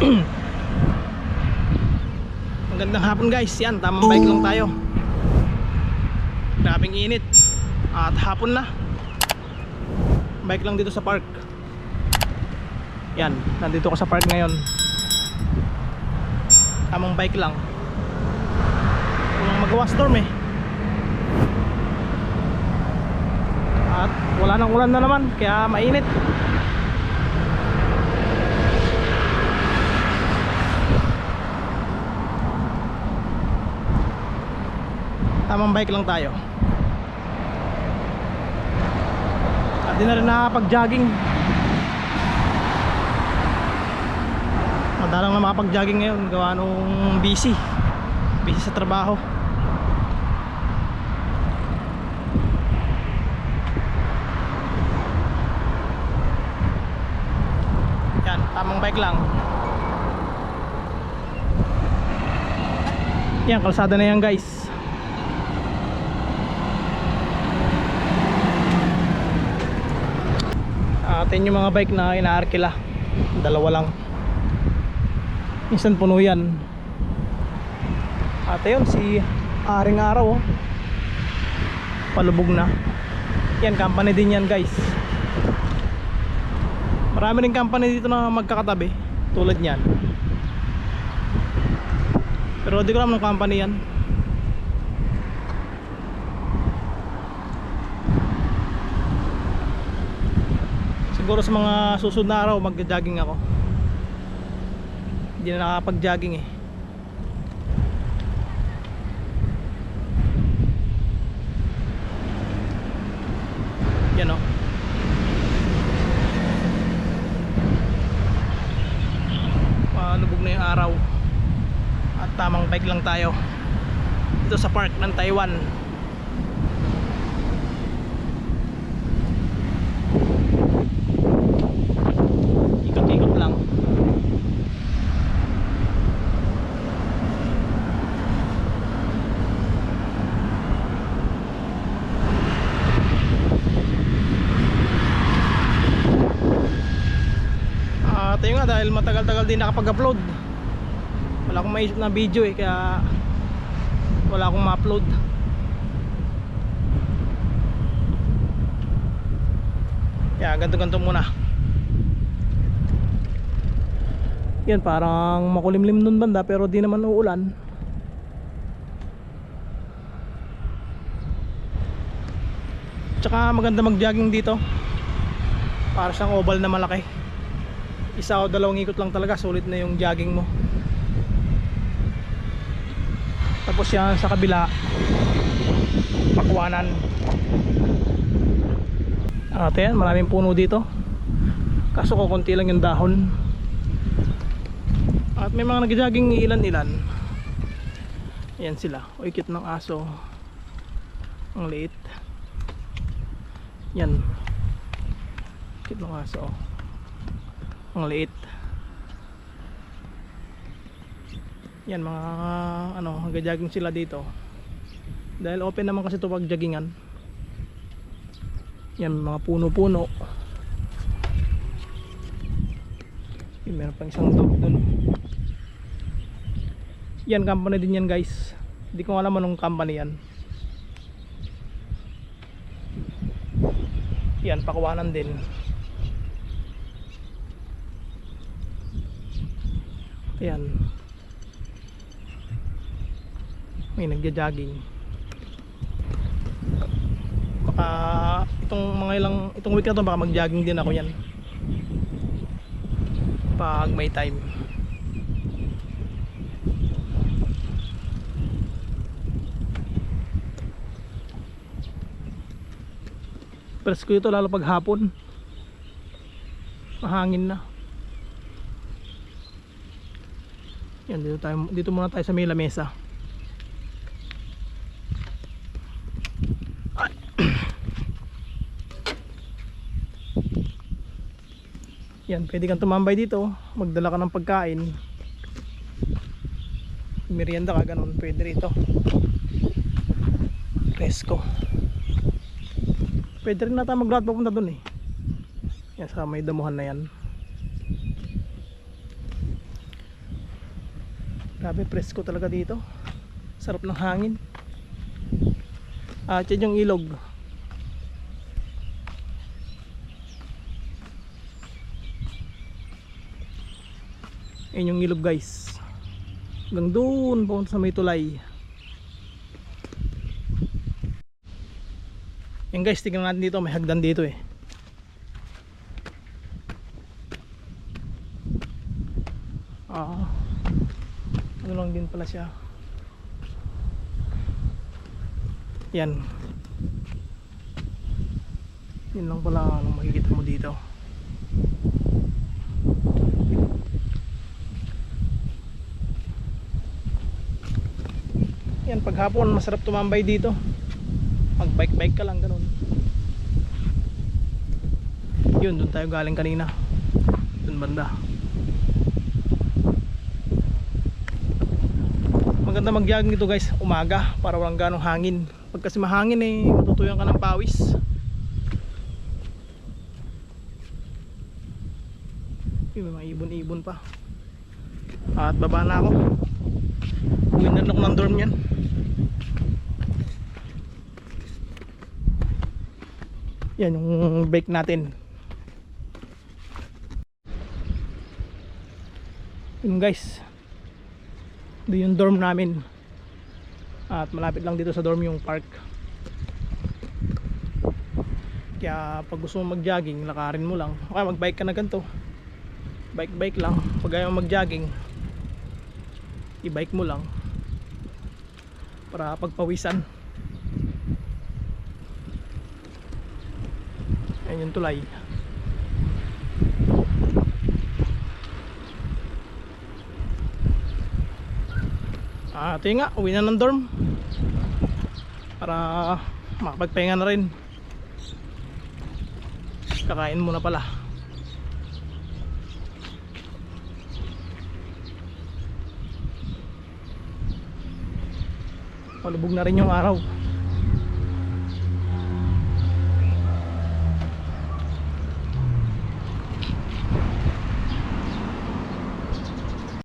Magandang hapon guys. Yan, tamang bike lang tayo. Grabing init. At hapon na. Bike lang dito sa park. Yan, nandito ko sa park ngayon. Tamang bike lang. Walang magawa storm eh. At wala nang ulan na naman, kaya mainit. Tamang bike lang tayo. At di na rin nakapag-jogging. Madalang na makapag-jogging ngayon gawa nung busy. Busy sa trabaho. Yan, tamang bike lang. Yan, kalsada na yan guys. Atin yung mga bike na inaarkila. Dalawa lang. Minsan puno yan. Ate yun, si Aring Araw. Oh. Palubog na. Yan, company din yan guys. Marami rin company dito na magkakatabi. Tulad niyan. Pero di ko alam ng company yan. Siguro sa mga susunod na araw mag-jogging ako. Hindi na nakakapag-jogging eh. Yan oh. Palubog na yung araw. At tamang bike lang tayo. Dito sa park ng Taiwan. Ikot-ikot lang. Ah, tayo nga dahil matagal-tagal din nakapag-upload. Wala akong maisip na video eh kaya wala akong ma-upload. Kaya ganto-ganto muna. Yan parang makulimlim nun banda pero di naman uulan. Tsaka maganda mag-jogging dito. Para siyang oval na malaki. Isa o dalawang ikot lang talaga sulit na yung jogging mo. Tapos yan sa kabila pakwanan. At yan, maraming puno dito. Kaso ko lang yung dahon. At may mga nagjogging ilan-ilan. Yan sila. O ikit ng aso. Ang liit. Yan. Ikit ng aso. Ang liit. Yan mga ano, nagjogging sila dito. Dahil open naman kasi ito pag joggingan. Yan mga puno-puno. Meron pang isang dog dun. Yan, company din yan guys. Hindi ko alam anong company yan. Yan, pakuwanan din. Yan. May nagja-jogging. Baka itong mga ilang itong week na to baka mag-jogging din ako yan. Pag may time. Presko ito lalo pag hapon. Mahangin na. Yan dito tayo dito muna tayo sa may lamesa. Yan, pwede kang tumambay dito, magdala ka ng pagkain. Merienda ka ganun, pwede rito. Presko. Pwede rin nata mag-route papunta dun eh. Yan sa may damuhan na yan. Grabe, presko talaga dito. Sarap ng hangin. At yan yung ilog. Yan yung ilog guys. Hanggang doon papunta sa may tulay. Yan guys, tingnan natin dito. May hagdan dito eh. Ah. Ano lang din pala siya. Yan. Yan lang pala ang makikita mo dito. Yan paghapon masarap tumambay dito. Mag bike bike ka lang ganun. Yun, doon tayo galing kanina. Doon banda. Maganda mag-jogging ito guys. Umaga para walang ganong hangin. Pag kasi mahangin eh matutuyan ka ng pawis. Yun, may mga ibon-ibon pa. At baba na ako. Lang ng dorm yan yan yung bake natin. Yun guys doon yung dorm namin. At malapit lang dito sa dorm yung park. Kaya pag gusto mo mag jogging lakarin mo lang. Okay mag bike ka na ganito. Bike bike lang. Pag ayaw mag jogging i bike mo lang. Para pagpawisan. Ayun yung tulay Ah, ito nga, uwi na ng dorm. Para makapagpahinga na rin. Kakain muna pala. Palubog na rin yung araw.